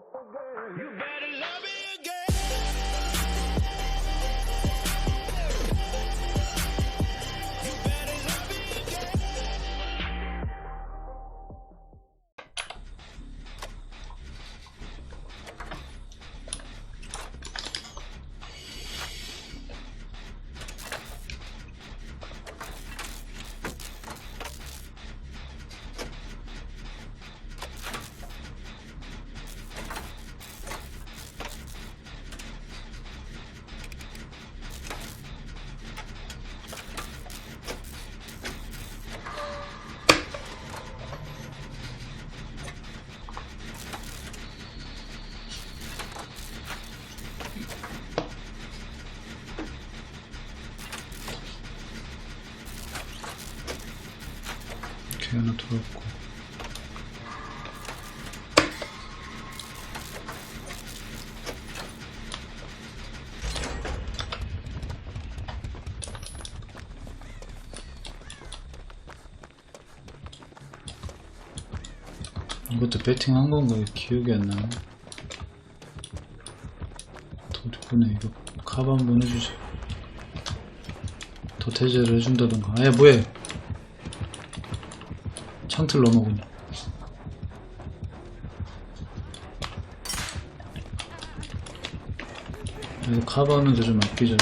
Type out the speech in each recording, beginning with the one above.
이 들어왔고. 이것도 배팅 한 건가? 기억이 안 나네. 도둑분에 이거 카바 한번 해주세요. 도태제를 해준다던가. 아 야 뭐해 창틀 넘어군요. 그래서 카바하면서 좀 아끼자.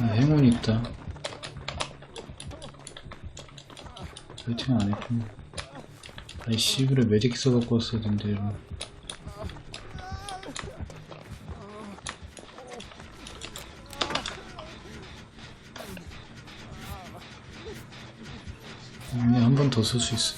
아, 행운이 있다. 웨이팅 안 했구나. 아이 씨 그래 메딕 써갖고 왔어야 된대 이러 더 쓸 수 있어.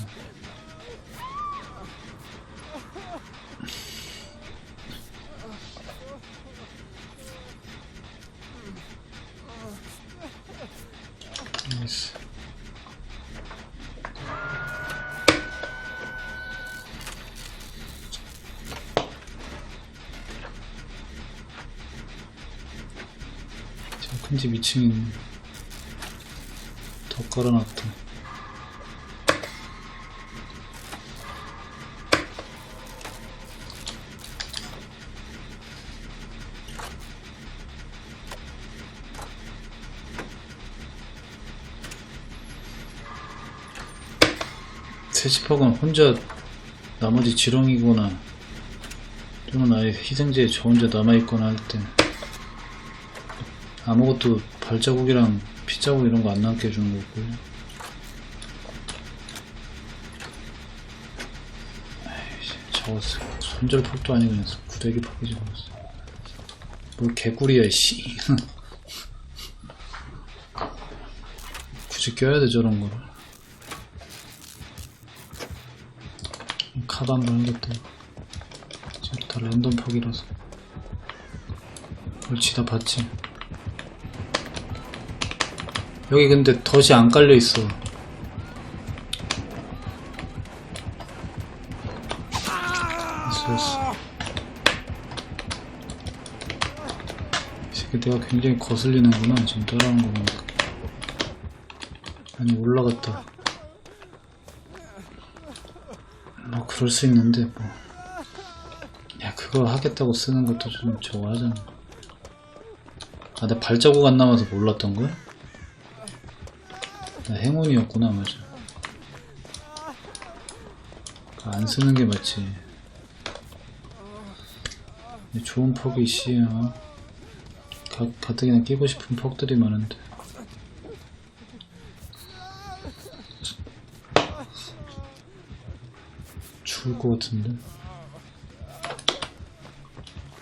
나이스. 큰 집 2층에 있네. 더 깔아놨다. 세집학은 혼자 나머지 지렁이거나 또는 아예 희생제에 저 혼자 남아있거나 할 때 아무것도 발자국이랑 피자국 이런 거 안 남게 해주는 거고요. 저거 손절 폭도 아니고 구데기 폭이지 버렸어. 뭘 개꿀이야, 씨. 굳이 껴야 돼, 저런 거를. 한번 해줬다. 지금 다 랜덤 폭이라서. 옳지, 다 봤지. 여기 근데 덫이 안 깔려 있어. 됐어, 됐어. 이 새끼 내가 굉장히 거슬리는구나. 지금 따라하는 거 보니까. 아니, 올라갔다. 뭐, 그럴 수 있는데, 뭐. 야, 그거 하겠다고 쓰는 것도 좀 저거 하잖아. 아, 내 발자국 안 남아서 몰랐던 거야? 나 행운이었구나, 맞아. 그안 쓰는 게 맞지. 좋은 퍽이, 씨, 어? 가, 가뜩이나 끼고 싶은 퍽들이 많은데. 죽을 것 같은데.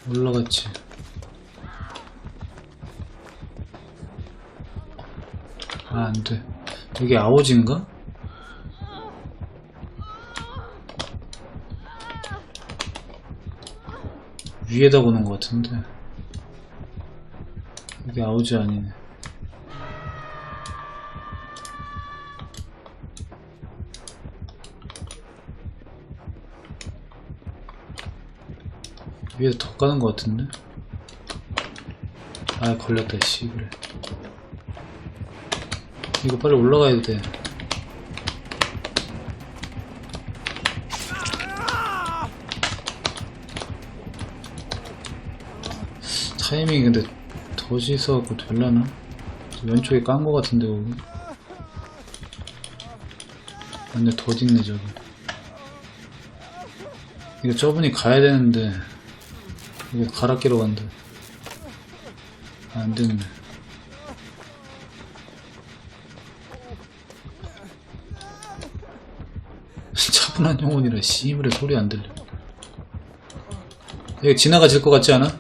올라갔지. 아, 안 돼. 여기 아오지인가? 위에다 보는 것 같은데. 여기 아오지 아니네. 위에 더 까는 것 같은데? 아 걸렸다 씨 그래. 이거 빨리 올라가야 돼. 타이밍이 근데 덫이 있어갖고 될라나? 왼쪽에 깐거 같은데 근데 덫 있네 저기. 이거 저분이 가야 되는데 이거 갈아 끼러 간다 아, 안 됐네 차분한 영혼이라 씨물에 소리 안 들려. 여기 지나가질 것 같지 않아?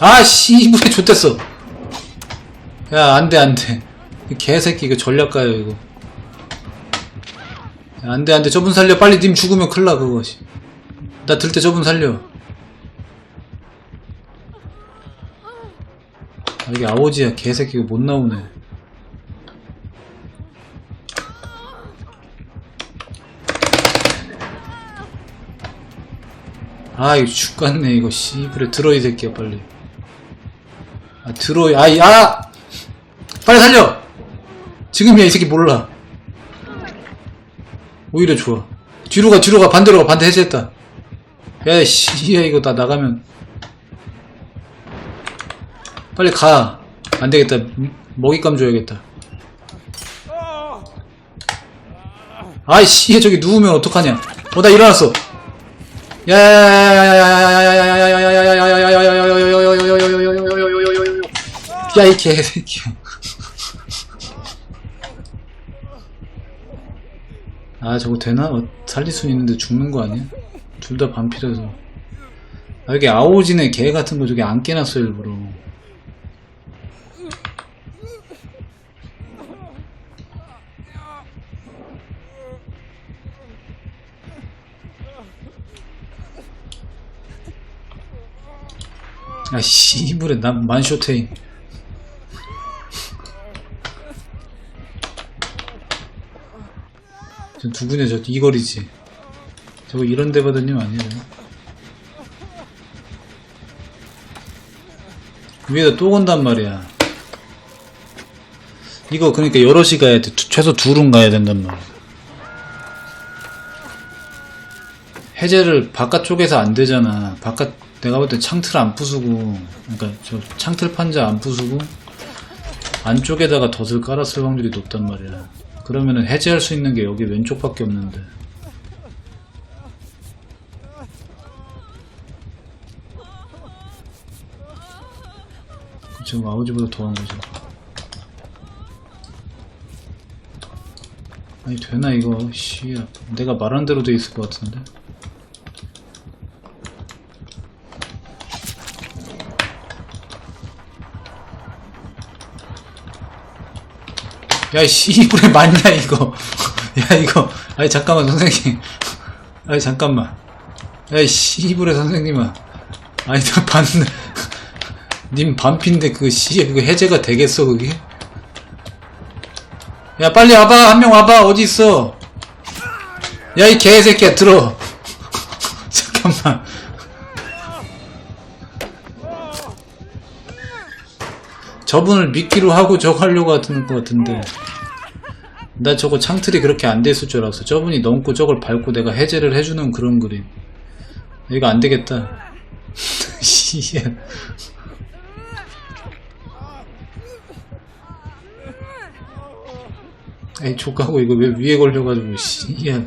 아 씨물에 좆됐어. 야 안돼 안돼. 이 개새끼 이거 전략가요 이거. 야, 안돼 안돼. 저분 살려. 빨리 님 죽으면 큰일 나 그거. 나들 때 저분 살려 아 이게 아오지야 개새끼가 못 나오네. 아 이거 죽겠네 이거 씨부레 들어 이 새끼야 빨리. 아 들어 아이 아! 빨리 살려! 지금이야 이 새끼 몰라. 오히려 좋아. 뒤로 가 뒤로 가. 반대로 가. 반대 해제했다. 야씨 야 이거 다 나가면 빨리 가 안되겠다 먹잇감 줘야겠다 아이씨 저기 누우면 어떡하냐 어 나 일어났어 야이 개새끼야 아 저거 되나? 어, 살릴 수 있는데 죽는 거 아니야? 둘 다 반피라서 아 여기 아오진의 개 같은 거 저기 안 깨놨어 일부러 아 씨부레 난 만쇼테인. 저 누구냐 저 이거리지. 저거 이런 데 받은 님 아니에요? 위에다 또 건단 말이야. 이거 그러니까 여럿이 가야 돼. 두- 최소 둘은 가야 된단 말이야. 해제를 바깥쪽에서 안 되잖아. 바깥 내가 볼 때 창틀 안 부수고 그러니까 저 창틀 판자 안 부수고 안쪽에다가 덫을 깔았을 확률이 높단 말이야. 그러면은 해제할 수 있는 게 여기 왼쪽밖에 없는데. 지금 아버지보다 더한 거지. 아니 되나 이거? 씨 내가 말한 대로 돼 있을 것 같은데 야, 씨부레 맞냐, 이거. 야, 이거. 아니, 잠깐만, 선생님. 아니, 잠깐만. 야, 씨부레 선생님아. 아니, 나 반, 님 반피인데 그 씨, 그거 해제가 되겠어, 그게? 야, 빨리 와봐. 한 명 와봐. 어디 있어? 야, 이 개새끼야, 들어. 잠깐만. 저분을 미끼로 하고 저거 하려고 하던 것 같은데. 나 저거 창틀이 그렇게 안 됐을 줄 알았어. 저분이 넘고 저걸 밟고 내가 해제를 해주는 그런 그림. 이거 안 되겠다. 씨. 에이, 족하고 이거 왜 위에 걸려가지고, 씨.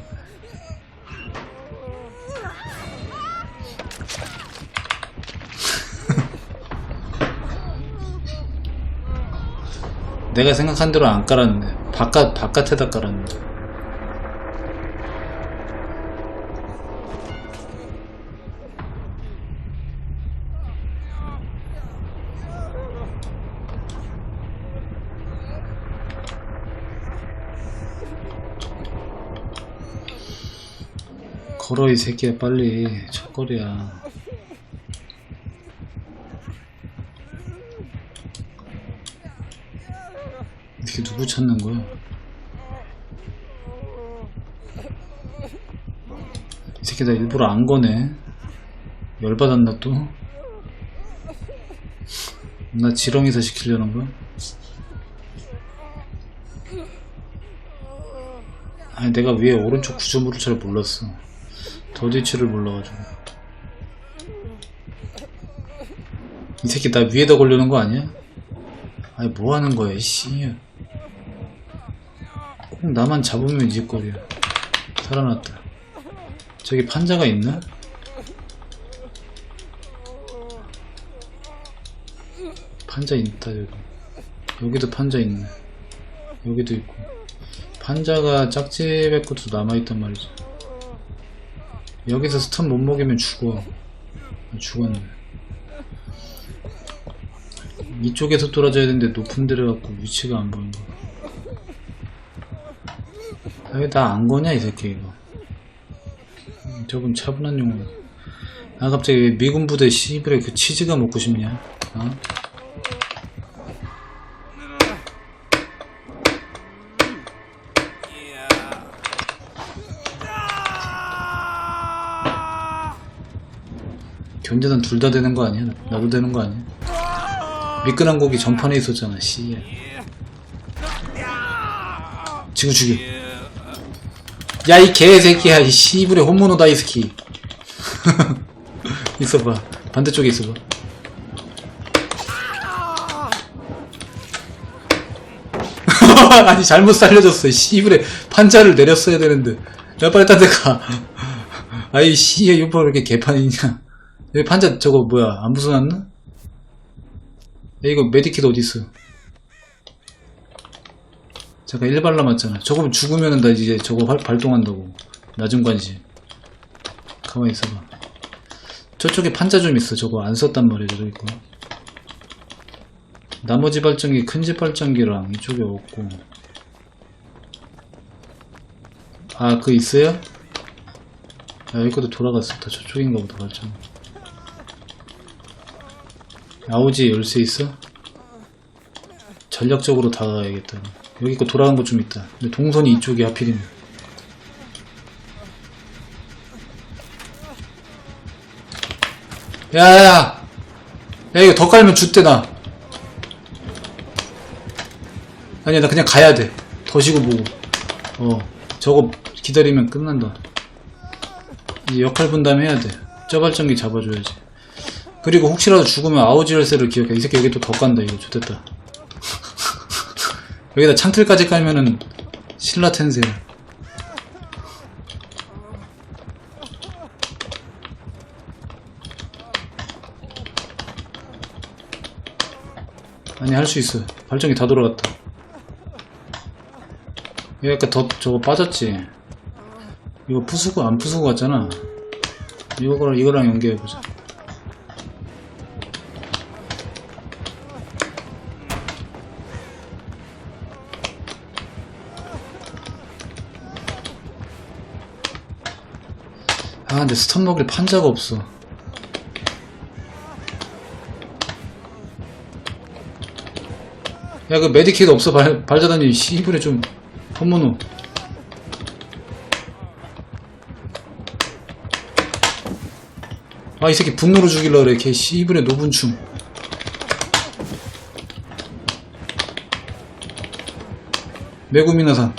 내가 생각한 대로 안 깔았네. 바깥, 바깥에다 깔았네. 걸어, 이 새끼야, 빨리. 첫거리야. 누구 찾는 거야? 이 새끼 나 일부러 안 거네. 열받았나 또? 나 지렁이서 시키려는 거야? 아니 내가 위에 오른쪽 구조물을 잘 몰랐어 더디치를 몰라가지고 이 새끼 나 위에다 걸려는 거 아니야? 아니 뭐 하는 거야 꼭 나만 잡으면 이짓거리야. 살아났다. 저기 판자가 있나? 판자 있다 여기. 여기도 판자 있네. 여기도 있고. 판자가 짝집에 것도 남아있단 말이지. 여기서 스턴 못 먹이면 죽어. 아, 죽었네. 이쪽에서 돌아줘야 되는데 높은 데를 갖고 위치가 안 보이는 거야 아, 왜 나 안 거냐 이 새끼 이거 음, 저건 차분한 용어 아 갑자기 왜 미군 부대 시브레 그 치즈가 먹고 싶냐 어? 견제단 둘 다 되는 거 아니야? 나도 되는 거 아니야? 미끈한 고기 전판에 있었잖아, 씨. 지구 죽여. 야, 이 개새끼야, 이 씨불의 홈모노 다이스키. 있어봐. 반대쪽에 있어봐. 아니, 잘못 살려줬어. 씨불의 판자를 내렸어야 되는데. 야, 빨리 딴 데 가. 아이, 씨, 이거 왜 이렇게 개판이냐. 여기 판자 저거 뭐야 안 부숴놨나? 야 이거 메디킷 어딨어 잠깐 1발 남았잖아 저거 죽으면은 나 이제 저거 발, 발동한다고. 낮은 관심. 가만히 있어봐. 저쪽에 판자 좀 있어. 저거 안 썼단 말이야 저기 있고 나머지 발전기 큰 집 발전기랑 이쪽에 없고. 아 그 있어요? 아 여기 것도 돌아갔어. 다 저쪽인가 보다 발전기. 아우지 열쇠 있어? 전략적으로 다가가야겠다. 여기 거 돌아간 거 좀 있다. 근데 동선이 이쪽이 하필이면. 야야야! 야 이거 더 깔면 죽대 나. 아니야 나 그냥 가야 돼. 더시고 보고. 어 저거 기다리면 끝난다. 이제 역할 분담 해야 돼. 저 발전기 잡아줘야지. 그리고 혹시라도 죽으면 아우지 열쇠를 기억해. 이 새끼 여기 또더 깐다, 이거. 좋됐다. 여기다 창틀까지 깔면은 신라 텐세야. 아니, 할 수 있어. 발전기 다 돌아갔다. 여기 아까 더, 저거 빠졌지? 이거 부수고 안 부수고 갔잖아. 이거랑, 이거랑 연계해 보자. 아 근데 스턴 먹일 판자가 없어. 야 그 메디킷 없어? 발, 발자단이 씨불에 좀 헌문호 아이 새끼 분노로 죽일라 그래 걔 씨불에 노분충 메구미나산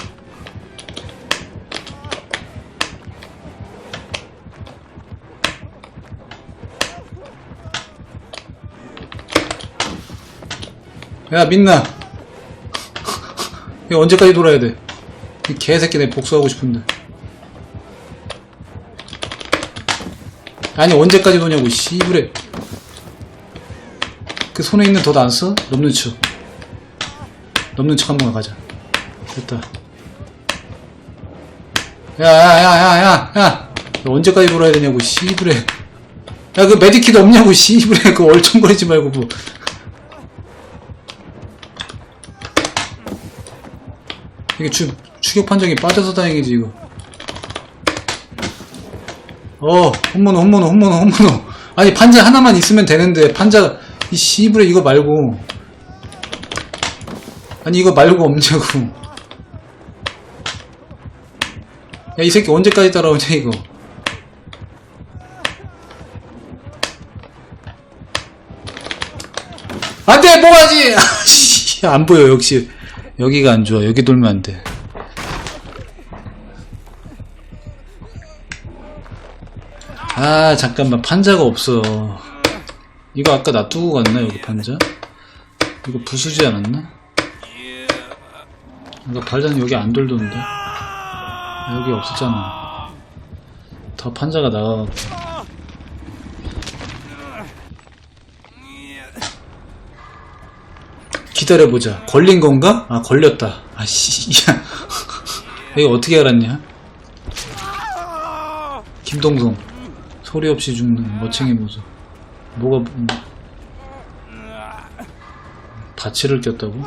야 민나. 이거 언제까지 돌아야 돼? 이 개새끼 내 복수하고 싶은데. 아니 언제까지 도냐고 씨부레 그 손에 있는 덧 안 써? 넘는 척. 넘는 척 한번 가자. 됐다. 야야야야야 야. 언제까지 돌아야 되냐고 씨부레 야그 메디킷 없냐고 씨부레 그 얼쩡거리지 말고 그 이게 추, 추격 판정이 빠져서 다행이지 이거. 어 홈모노 홈모노 홈모노 홈모노 아니 판자 하나만 있으면 되는데 판자 이 씨부레 이거 말고. 아니 이거 말고 없냐고. 야 이 새끼 언제까지 따라오냐 이거. 안돼 뭐하지! 아씨, 안 보여 역시 여기가 안 좋아. 여기 돌면 안 돼. 아 잠깐만. 판자가 없어. 이거 아까 놔두고 갔나 여기 판자? 이거 부수지 않았나? 이거 발전 여기 안 돌던데? 여기 없었잖아. 더 판자가 나가갖고 기다려보자. 걸린 건가? 아, 걸렸다. 아씨, 야. 이거 어떻게 알았냐? 김동성. 소리 없이 죽는 멋쟁이 모습. 뭐가, 뭐. 바치를 꼈다고?